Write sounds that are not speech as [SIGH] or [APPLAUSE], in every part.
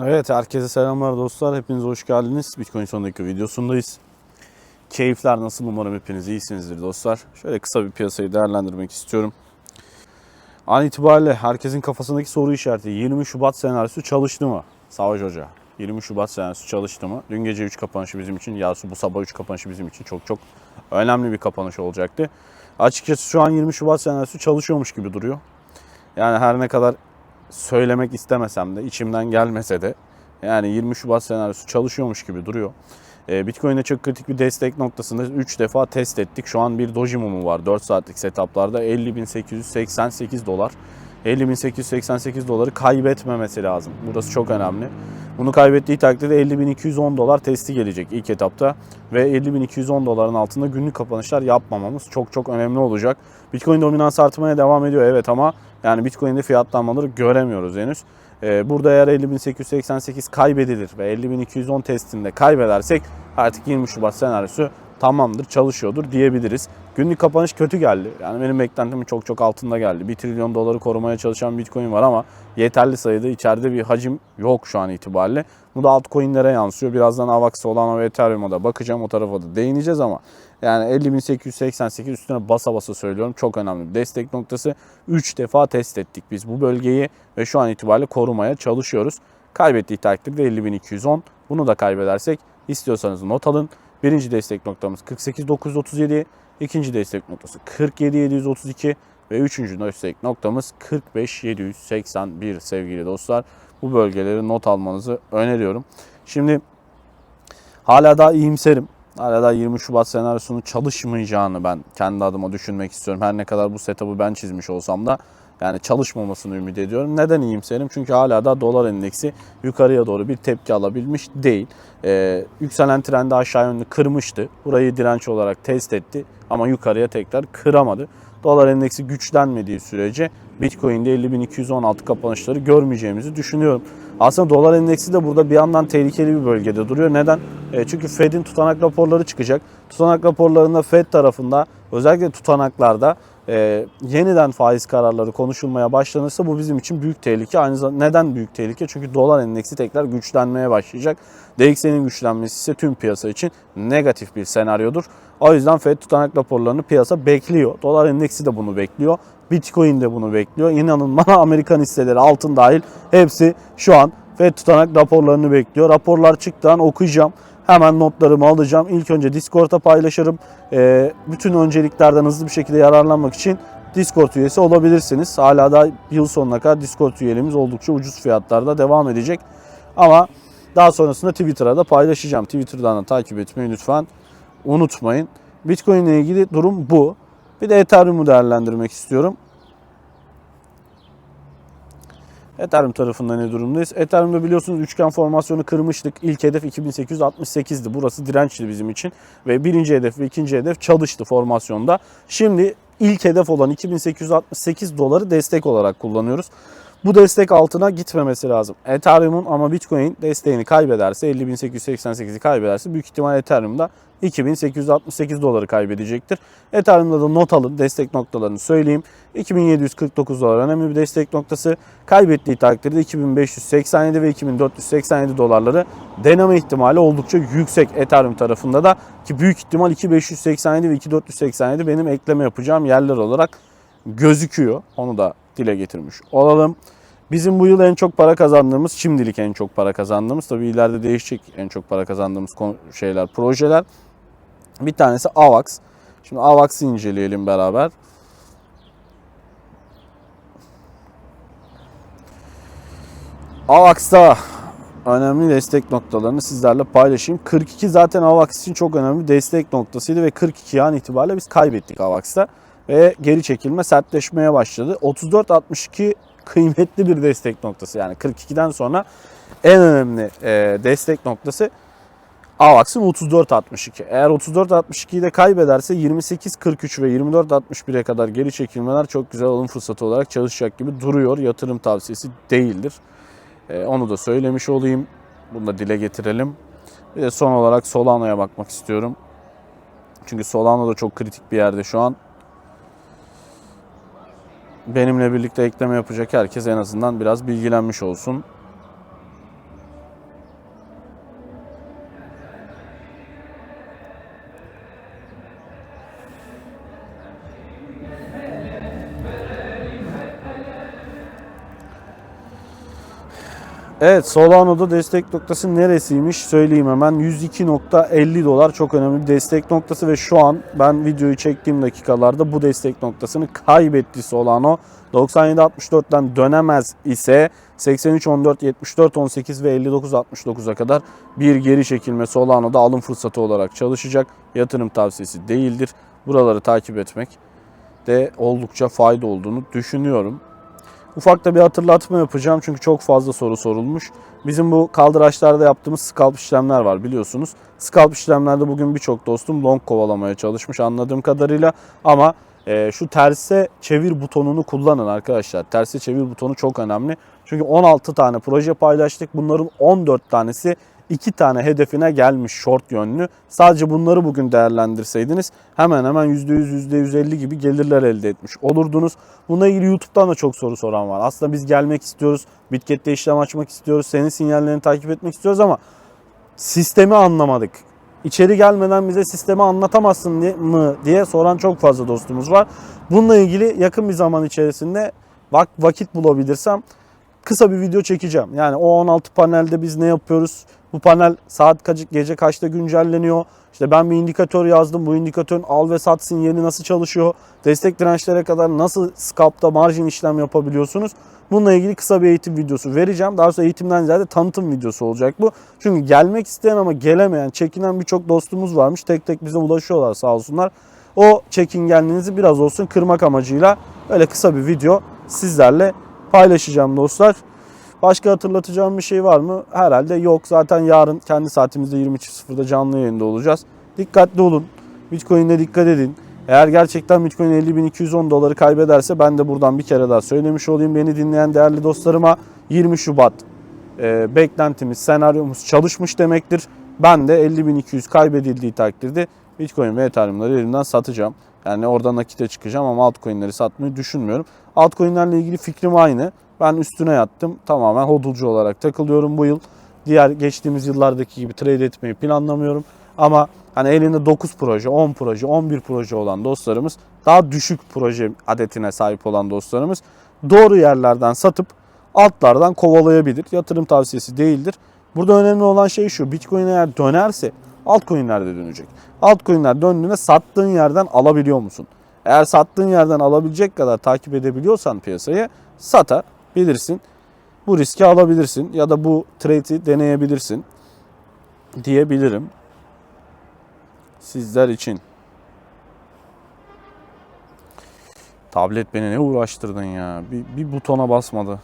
Evet herkese selamlar dostlar. Hepiniz hoş geldiniz. Bitcoin son dakika videosundayız. Keyifler nasıl umarım hepiniz iyisinizdir dostlar. Şöyle kısa bir piyasayı değerlendirmek istiyorum. An itibariyle herkesin kafasındaki soru işareti 20 Şubat senaryosu çalıştı mı? Savaş Hoca. 20 Şubat senaryosu çalıştı mı? Dün gece 3 kapanışı bizim için, ya bu sabah 3 kapanışı bizim için çok çok önemli bir kapanış olacaktı. Açıkçası şu an 20 Şubat senaryosu çalışıyormuş gibi duruyor. Yani her ne kadar söylemek istemesem de içimden gelmese de yani 20 Şubat senaryosu çalışıyormuş gibi duruyor. E, Bitcoin'de çok kritik bir destek noktasında 3 defa test ettik. Şu an bir doji mumu var 4 saatlik setuplarda 50.888 dolar. 50.888 doları kaybetmemesi lazım. Burası çok önemli. Bunu kaybettiği takdirde 50.210 dolar testi gelecek ilk etapta. Ve 50.210 doların altında günlük kapanışlar yapmamamız çok çok önemli olacak. Bitcoin dominans artmaya devam ediyor evet ama yani Bitcoin'de fiyatlanmaları göremiyoruz henüz. Ee, burada eğer 50.888 kaybedilir ve 50.210 testinde kaybedersek artık 20 Şubat senaryosu tamamdır çalışıyordur diyebiliriz. Günlük kapanış kötü geldi. Yani benim beklentimin çok çok altında geldi. 1 trilyon doları korumaya çalışan Bitcoin var ama yeterli sayıda içeride bir hacim yok şu an itibariyle. Bu da altcoin'lere yansıyor. Birazdan AVAX, Solana ve Ethereum'a da bakacağım. O tarafa da değineceğiz ama yani 50.888 üstüne basa basa söylüyorum. Çok önemli destek noktası. 3 defa test ettik biz bu bölgeyi ve şu an itibariyle korumaya çalışıyoruz. Kaybettiği takdirde 50.210. Bunu da kaybedersek istiyorsanız not alın. Birinci destek noktamız 48.937, ikinci destek noktası 47.732 ve üçüncü destek noktamız 45.781 sevgili dostlar. Bu bölgeleri not almanızı öneriyorum. Şimdi hala daha iyimserim. Hala daha 20 Şubat senaryosunun çalışmayacağını ben kendi adıma düşünmek istiyorum. Her ne kadar bu setup'ı ben çizmiş olsam da yani çalışmamasını ümit ediyorum. Neden iyimserim? Çünkü hala da dolar endeksi yukarıya doğru bir tepki alabilmiş değil. Ee, yükselen trendi aşağı yönlü kırmıştı. Burayı direnç olarak test etti ama yukarıya tekrar kıramadı. Dolar endeksi güçlenmediği sürece Bitcoin'de 50.216 kapanışları görmeyeceğimizi düşünüyorum. Aslında dolar endeksi de burada bir yandan tehlikeli bir bölgede duruyor. Neden? E, çünkü Fed'in tutanak raporları çıkacak. Tutanak raporlarında Fed tarafında özellikle tutanaklarda e, yeniden faiz kararları konuşulmaya başlanırsa bu bizim için büyük tehlike. Aynı zamanda neden büyük tehlike? Çünkü dolar endeksi tekrar güçlenmeye başlayacak. DXY'nin güçlenmesi ise tüm piyasa için negatif bir senaryodur. O yüzden Fed tutanak raporlarını piyasa bekliyor. Dolar endeksi de bunu bekliyor. Bitcoin de bunu bekliyor. İnanın bana [LAUGHS] Amerikan hisseleri altın dahil hepsi şu an Fed tutanak raporlarını bekliyor. Raporlar çıktığı an okuyacağım. Hemen notlarımı alacağım. İlk önce Discord'a paylaşırım. Ee, bütün önceliklerden hızlı bir şekilde yararlanmak için Discord üyesi olabilirsiniz. Hala da yıl sonuna kadar Discord üyeliğimiz oldukça ucuz fiyatlarda devam edecek. Ama daha sonrasında Twitter'a da paylaşacağım. Twitter'dan da takip etmeyi lütfen unutmayın. Bitcoin ile ilgili durum bu. Bir de Ethereum'u değerlendirmek istiyorum. Ethereum tarafında ne durumdayız? Ethereum'da biliyorsunuz üçgen formasyonu kırmıştık. İlk hedef 2868'di. Burası dirençti bizim için. Ve birinci hedef ve ikinci hedef çalıştı formasyonda. Şimdi ilk hedef olan 2868 doları destek olarak kullanıyoruz. Bu destek altına gitmemesi lazım. Ethereum'un ama Bitcoin desteğini kaybederse 50.888'i kaybederse büyük ihtimal Ethereum'da 2868 doları kaybedecektir. Ethereum'da da not alın destek noktalarını söyleyeyim. 2749 dolar önemli bir destek noktası. Kaybettiği takdirde 2587 ve 2487 dolarları deneme ihtimali oldukça yüksek Ethereum tarafında da ki büyük ihtimal 2587 ve 2487 benim ekleme yapacağım yerler olarak gözüküyor. Onu da dile getirmiş olalım. Bizim bu yıl en çok para kazandığımız, şimdilik en çok para kazandığımız, tabii ileride değişecek en çok para kazandığımız şeyler, projeler. Bir tanesi AVAX. Şimdi AVAX'ı inceleyelim beraber. AVAX'ta önemli destek noktalarını sizlerle paylaşayım. 42 zaten AVAX için çok önemli destek noktasıydı ve 42 an itibariyle biz kaybettik AVAX'ta ve geri çekilme sertleşmeye başladı. 34.62 kıymetli bir destek noktası yani 42'den sonra en önemli e, destek noktası AVAX'ın 34.62. Eğer 34.62'yi de kaybederse 28.43 ve 24.61'e kadar geri çekilmeler çok güzel alım fırsatı olarak çalışacak gibi duruyor. Yatırım tavsiyesi değildir. E, onu da söylemiş olayım. Bunu da dile getirelim. Bir de son olarak Solana'ya bakmak istiyorum. Çünkü Solana da çok kritik bir yerde şu an. Benimle birlikte ekleme yapacak herkes en azından biraz bilgilenmiş olsun. Evet Solano'da destek noktası neresiymiş söyleyeyim hemen. 102.50 dolar çok önemli bir destek noktası ve şu an ben videoyu çektiğim dakikalarda bu destek noktasını kaybetti Solano. 97.64'ten dönemez ise 83.14, 74.18 ve 59.69'a kadar bir geri çekilme Solano'da alım fırsatı olarak çalışacak. Yatırım tavsiyesi değildir. Buraları takip etmek de oldukça fayda olduğunu düşünüyorum. Ufak da bir hatırlatma yapacağım çünkü çok fazla soru sorulmuş. Bizim bu kaldıraçlarda yaptığımız scalp işlemler var biliyorsunuz. Scalp işlemlerde bugün birçok dostum long kovalamaya çalışmış anladığım kadarıyla. Ama e, şu terse çevir butonunu kullanın arkadaşlar. Terse çevir butonu çok önemli. Çünkü 16 tane proje paylaştık. Bunların 14 tanesi 2 tane hedefine gelmiş short yönlü. Sadece bunları bugün değerlendirseydiniz hemen hemen %100 %150 gibi gelirler elde etmiş olurdunuz. Bununla ilgili YouTube'dan da çok soru soran var. Aslında biz gelmek istiyoruz. Bitkette işlem açmak istiyoruz. Senin sinyallerini takip etmek istiyoruz ama sistemi anlamadık. İçeri gelmeden bize sistemi anlatamazsın diye- mı diye soran çok fazla dostumuz var. Bununla ilgili yakın bir zaman içerisinde vak vakit bulabilirsem kısa bir video çekeceğim. Yani o 16 panelde biz ne yapıyoruz? Bu panel saat kaç, gece kaçta güncelleniyor? İşte ben bir indikatör yazdım. Bu indikatörün al ve sat sinyali nasıl çalışıyor? Destek dirençlere kadar nasıl scalp'ta margin işlem yapabiliyorsunuz? Bununla ilgili kısa bir eğitim videosu vereceğim. Daha sonra eğitimden ziyade tanıtım videosu olacak bu. Çünkü gelmek isteyen ama gelemeyen, çekinen birçok dostumuz varmış. Tek tek bize ulaşıyorlar sağ olsunlar. O çekingenliğinizi biraz olsun kırmak amacıyla öyle kısa bir video sizlerle paylaşacağım dostlar. Başka hatırlatacağım bir şey var mı? Herhalde yok. Zaten yarın kendi saatimizde 23.00'da canlı yayında olacağız. Dikkatli olun. Bitcoin'e dikkat edin. Eğer gerçekten Bitcoin 50.210 doları kaybederse ben de buradan bir kere daha söylemiş olayım. Beni dinleyen değerli dostlarıma 20 Şubat e, beklentimiz, senaryomuz çalışmış demektir. Ben de 50.200 kaybedildiği takdirde Bitcoin ve Ethereum'ları elimden satacağım. Yani oradan nakite çıkacağım ama altcoin'leri satmayı düşünmüyorum. Altcoin'lerle ilgili fikrim aynı. Ben üstüne yattım. Tamamen hodulcu olarak takılıyorum bu yıl. Diğer geçtiğimiz yıllardaki gibi trade etmeyi planlamıyorum. Ama hani elinde 9 proje, 10 proje, 11 proje olan dostlarımız, daha düşük proje adetine sahip olan dostlarımız doğru yerlerden satıp altlardan kovalayabilir. Yatırım tavsiyesi değildir. Burada önemli olan şey şu. Bitcoin eğer dönerse altcoin'ler de dönecek. Altcoin'ler döndüğünde sattığın yerden alabiliyor musun? Eğer sattığın yerden alabilecek kadar takip edebiliyorsan piyasayı satabilirsin. Bu riski alabilirsin ya da bu trade'i deneyebilirsin diyebilirim. Sizler için. Tablet beni ne uğraştırdın ya. Bir, bir butona basmadı.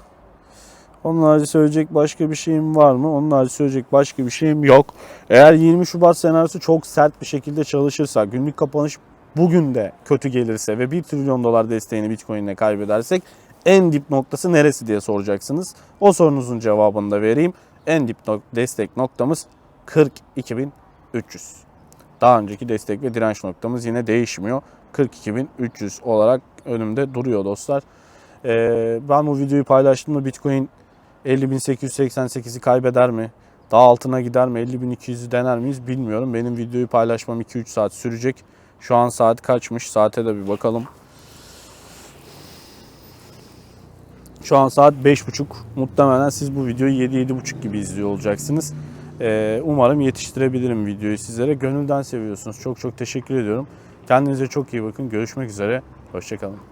Onun harici söyleyecek başka bir şeyim var mı? Onun harici söyleyecek başka bir şeyim yok. Eğer 20 Şubat senaryosu çok sert bir şekilde çalışırsa, günlük kapanış bugün de kötü gelirse ve 1 trilyon dolar desteğini Bitcoin'le kaybedersek en dip noktası neresi diye soracaksınız. O sorunuzun cevabını da vereyim. En dip nok- destek noktamız 42.300. Daha önceki destek ve direnç noktamız yine değişmiyor. 42.300 olarak önümde duruyor dostlar. Ee, ben bu videoyu paylaştığımda Bitcoin 50.888'i kaybeder mi? Daha altına gider mi? 50.200'ü dener miyiz bilmiyorum. Benim videoyu paylaşmam 2-3 saat sürecek. Şu an saat kaçmış? Saate de bir bakalım. Şu an saat 5.30. Muhtemelen siz bu videoyu 7-7.30 gibi izliyor olacaksınız. Ee, umarım yetiştirebilirim videoyu sizlere. Gönülden seviyorsunuz. Çok çok teşekkür ediyorum. Kendinize çok iyi bakın. Görüşmek üzere. Hoşçakalın.